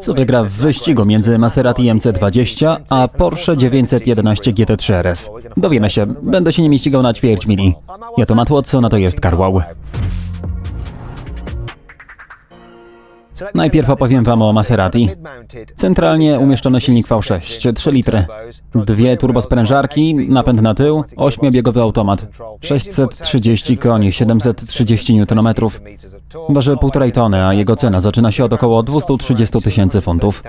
Co wygra w wyścigu między Maserati MC20 a Porsche 911 GT3 RS? Dowiemy się. Będę się nimi ścigał na ćwierć mili. Ja to Matt Watson, a to jest Karłał. Najpierw opowiem wam o Maserati. Centralnie umieszczono silnik V6, 3 litry, dwie turbosprężarki, napęd na tył, 8-biegowy automat, 630 koni, 730 Nm. Waży 1,5 tony, a jego cena zaczyna się od około 230 tysięcy funtów.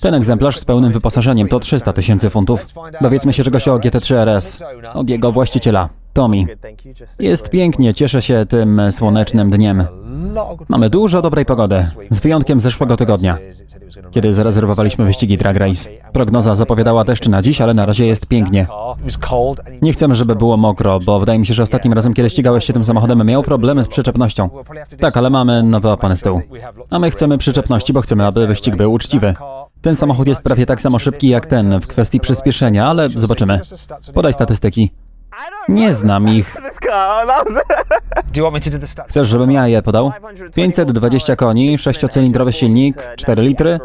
Ten egzemplarz z pełnym wyposażeniem to 300 tysięcy funtów. Dowiedzmy się czegoś o GT3 RS, od jego właściciela, Tommy. Jest pięknie, cieszę się tym słonecznym dniem. Mamy dużo dobrej pogody, z wyjątkiem zeszłego tygodnia, kiedy zarezerwowaliśmy wyścigi Drag Race. Prognoza zapowiadała deszcz na dziś, ale na razie jest pięknie. Nie chcemy, żeby było mokro, bo wydaje mi się, że ostatnim razem, kiedy ścigałeś się tym samochodem, miał problemy z przyczepnością. Tak, ale mamy nowe opony z tyłu. A my chcemy przyczepności, bo chcemy, aby wyścig był uczciwy. Ten samochód jest prawie tak samo szybki jak ten w kwestii przyspieszenia, ale zobaczymy. Podaj statystyki. Nie znam ich. Chcesz, żebym ja je podał? 520 koni, 6-cylindrowy silnik, 4 litry,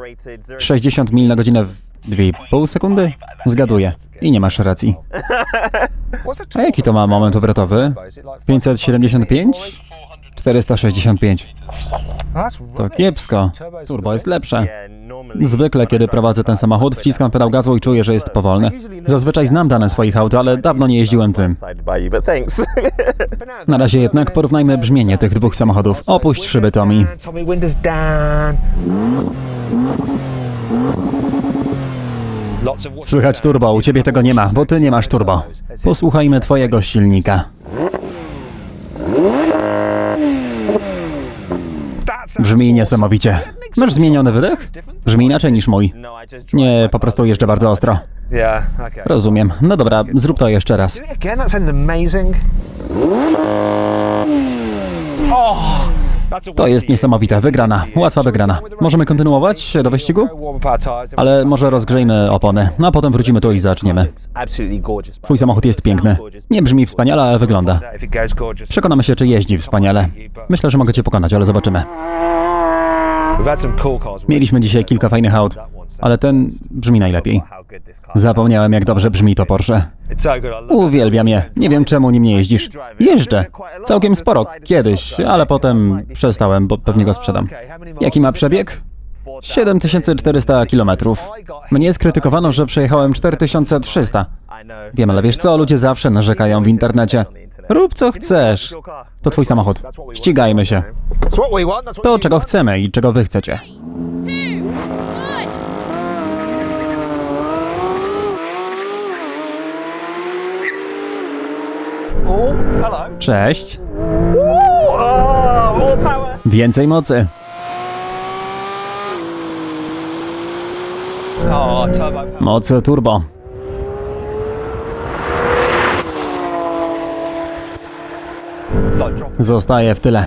60 mil na godzinę w 2,5 sekundy? Zgaduję. I nie masz racji. A jaki to ma moment obrotowy? 575? 465. To kiepsko. Turbo jest lepsze. Zwykle, kiedy prowadzę ten samochód, wciskam pedał gazu i czuję, że jest powolny. Zazwyczaj znam dane swoich aut, ale dawno nie jeździłem tym. Na razie jednak porównajmy brzmienie tych dwóch samochodów. Opuść szyby, Tommy. Słychać turbo, u ciebie tego nie ma, bo ty nie masz turbo. Posłuchajmy twojego silnika. Brzmi niesamowicie. Masz zmieniony wydech? Brzmi inaczej niż mój. Nie, po prostu jeżdżę bardzo ostro. Rozumiem. No dobra, zrób to jeszcze raz. Oh, To jest niesamowita wygrana, łatwa wygrana. Możemy kontynuować do wyścigu? Ale może rozgrzejmy opony, no a potem wrócimy tu i zaczniemy. Twój samochód jest piękny. Nie brzmi wspaniale, ale wygląda. Przekonamy się, czy jeździ wspaniale. Myślę, że mogę cię pokonać, ale zobaczymy. Mieliśmy dzisiaj kilka fajnych aut, ale ten brzmi najlepiej. Zapomniałem, jak dobrze brzmi to Porsche. Uwielbiam je. Nie wiem, czemu nim nie jeździsz. Jeżdżę. Całkiem sporo. Kiedyś, ale potem przestałem, bo pewnie go sprzedam. Jaki ma przebieg? 7400 km. Mnie skrytykowano, że przejechałem 4300. I know. Wiem, ale wiesz co? Ludzie zawsze narzekają w internecie. Rób co chcesz. To twój samochód. Ścigajmy się. To, czego chcemy i czego wy chcecie. Cześć. Więcej mocy. Mocy turbo. It's like dropping. Zostaje w tyle.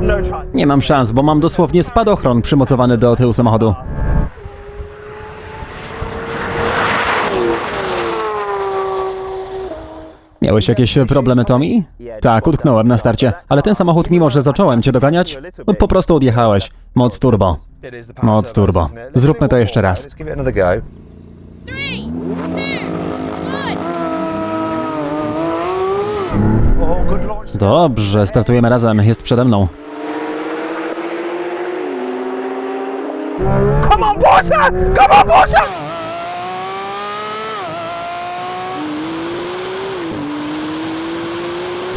No. Nie mam szans, bo mam dosłownie spadochron przymocowany do tyłu samochodu. Miałeś jakieś problemy, Tommy? Tak, utknąłem na starcie, ale ten samochód, mimo że zacząłem cię doganiać, po prostu odjechałeś. Moc turbo. Moc turbo. Zróbmy to jeszcze raz. Dobrze, startujemy razem, jest przede mną. Come on, Porsche! Come on, Porsche!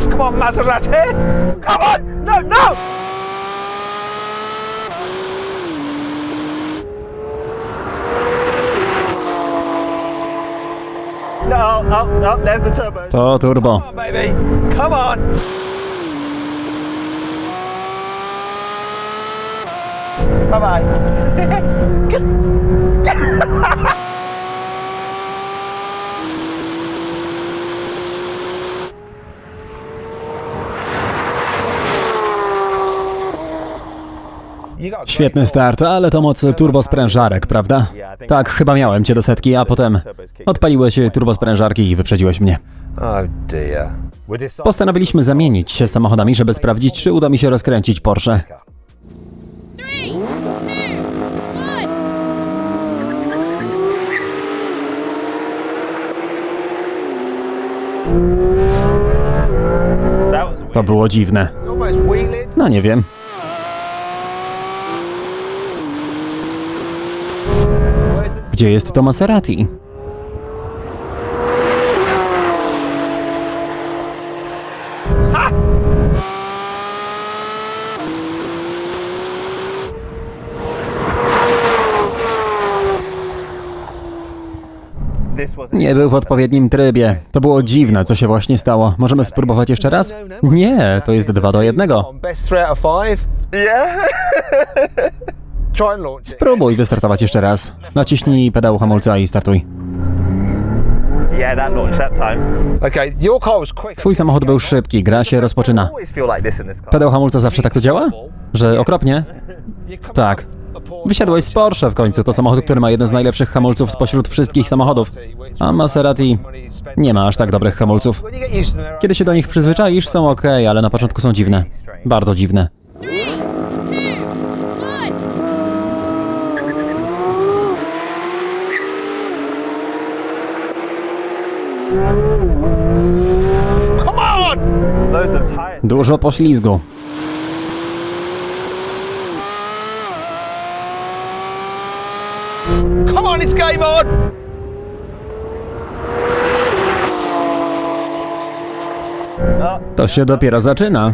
Come on, Maserati! Come on! No, no! No, oh, oh, there's the turbo. To turbo. Come on, baby! Come on! Bye bye. Świetny start, ale to moc turbosprężarek, prawda? Tak, chyba miałem cię do setki, a potem odpaliłeś turbosprężarki i wyprzedziłeś mnie. Oh Postanowiliśmy zamienić się samochodami, żeby sprawdzić, czy uda mi się rozkręcić Porsche. To było dziwne. No nie wiem. Gdzie jest to Maserati? Nie był w odpowiednim trybie. To było dziwne, co się właśnie stało. Możemy spróbować jeszcze raz? Nie, to jest 2 do 1. Spróbuj wystartować jeszcze raz. Naciśnij pedał hamulca i startuj. yeah, that launched that time. Okay, your car was quick. Twój samochód był szybki, gra się rozpoczyna. always feel like this in this car. Pedał hamulca zawsze tak tu działa? Że okropnie? Tak. Wysiadłeś z Porsche w końcu. To samochód, który ma jeden z najlepszych hamulców spośród wszystkich samochodów. A Maserati nie ma aż tak dobrych hamulców. To Kiedy się do nich przyzwyczaisz, są ok, ale na początku są dziwne. Bardzo dziwne. Dużo poślizgu. Come on, it's game on! To się dopiero zaczyna.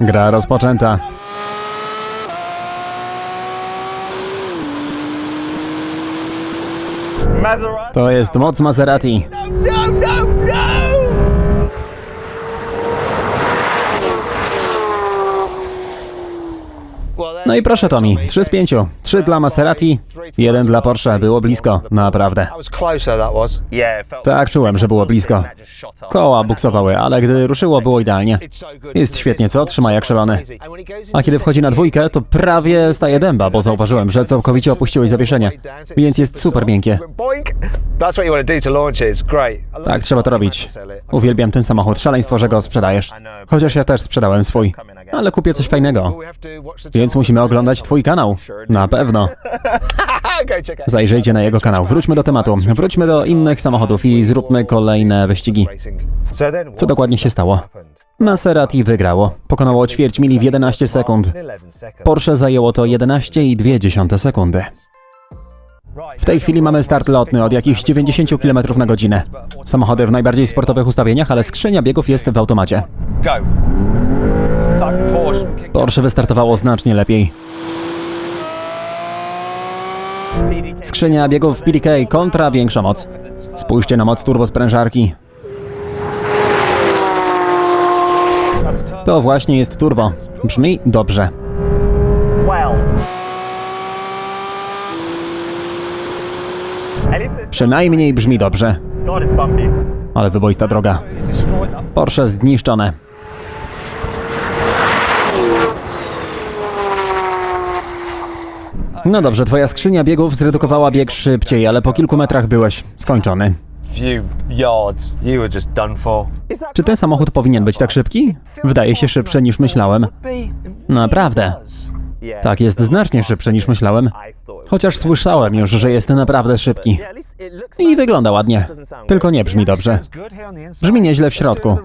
Gra rozpoczęta. To jest moc Maserati. No, no, no! No i proszę Tommy. 3 z 5. 3 dla Maserati, 1 dla Porsche. Było blisko, naprawdę. Tak, czułem, że było blisko. Koła buksowały, ale gdy ruszyło, było idealnie. Jest świetnie, co? Trzyma jak szalony. A kiedy wchodzi na dwójkę, to prawie staje dęba, bo zauważyłem, że całkowicie opuściłeś zawieszenie. Więc jest super miękkie. Tak trzeba to robić. Uwielbiam ten samochód, szaleństwo, że go sprzedajesz. Chociaż ja też sprzedałem swój. Ale kupię coś fajnego. Więc musimy oglądać twój kanał. Na pewno. Zajrzyjcie na jego kanał. Wróćmy do tematu. Wróćmy do innych samochodów i zróbmy kolejne wyścigi. Co dokładnie się stało? Maserati wygrało. Pokonało ćwierć mili w 11 sekund. 11 seconds. Porsche zajęło to 11,2 sekundy. W tej chwili mamy start lotny od jakichś 90 km na godzinę. Samochody w najbardziej sportowych ustawieniach, ale skrzynia biegów jest w automacie. Tak, Porsche. Wystartowało znacznie lepiej. Skrzynia biegów PDK kontra większa moc. Spójrzcie na moc turbosprężarki. To właśnie jest turbo. Brzmi dobrze. Przynajmniej brzmi dobrze. Ale wyboista droga. Porsche zniszczone. No dobrze, twoja skrzynia biegów zredukowała bieg szybciej, ale po kilku metrach byłeś skończony. Czy ten samochód powinien być tak szybki? Wydaje się szybszy niż myślałem. Naprawdę. Tak, jest znacznie szybszy niż myślałem. Chociaż słyszałem już, że jest naprawdę szybki. I wygląda ładnie. Tylko nie brzmi dobrze. Brzmi nieźle w środku.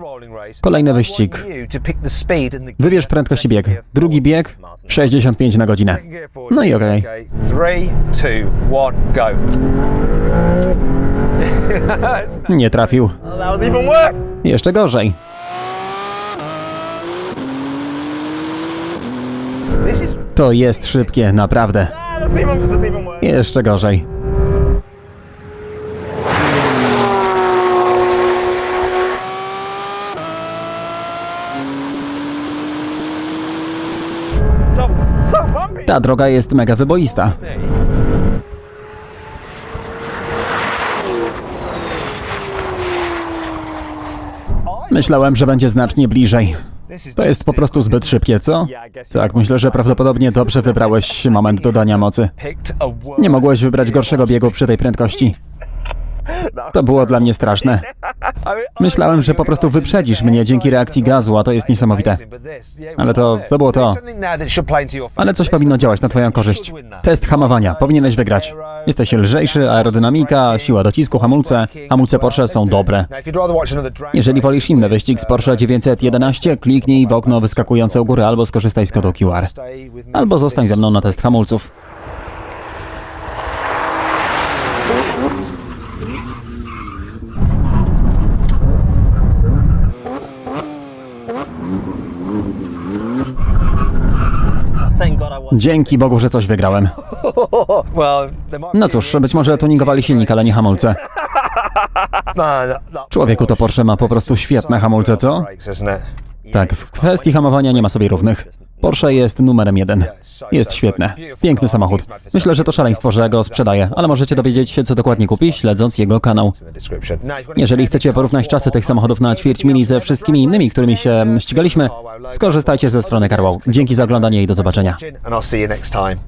Kolejny wyścig. Wybierz prędkość i bieg. Drugi bieg 65 na godzinę. No i okej. 3, 2, 1, go. Nie trafił. Jeszcze gorzej. To jest szybkie, naprawdę. Jeszcze gorzej. Ta droga jest mega wyboista. Myślałem, że będzie znacznie bliżej. To jest po prostu zbyt szybkie, co? Tak, myślę, że prawdopodobnie dobrze wybrałeś moment dodania mocy. Nie mogłeś wybrać gorszego biegu przy tej prędkości. To było dla mnie straszne. Myślałem, że po prostu wyprzedzisz mnie dzięki reakcji gazu, a to jest niesamowite. Ale to, to było to. Ale coś powinno działać na twoją korzyść. Test hamowania. Powinieneś wygrać. Jesteś lżejszy, aerodynamika, siła docisku, hamulce. Hamulce Porsche są dobre. Jeżeli wolisz inny wyścig z Porsche 911, kliknij w okno wyskakujące u góry albo skorzystaj z kodu QR. Albo zostań ze mną na test hamulców. Dzięki Bogu, że coś wygrałem. No cóż, być może tuningowali silnik, ale nie hamulce. Człowieku, to Porsche ma po prostu świetne hamulce, co? Tak, w kwestii hamowania nie ma sobie równych. Porsche jest numerem jeden. Jest świetne. Piękny samochód. Myślę, że to szaleństwo, że go sprzedaję, ale możecie dowiedzieć się, co dokładnie kupi, śledząc jego kanał. Jeżeli chcecie porównać czasy tych samochodów na ćwierć mili ze wszystkimi innymi, którymi się ścigaliśmy, skorzystajcie ze strony Carwow. Dzięki za oglądanie i do zobaczenia.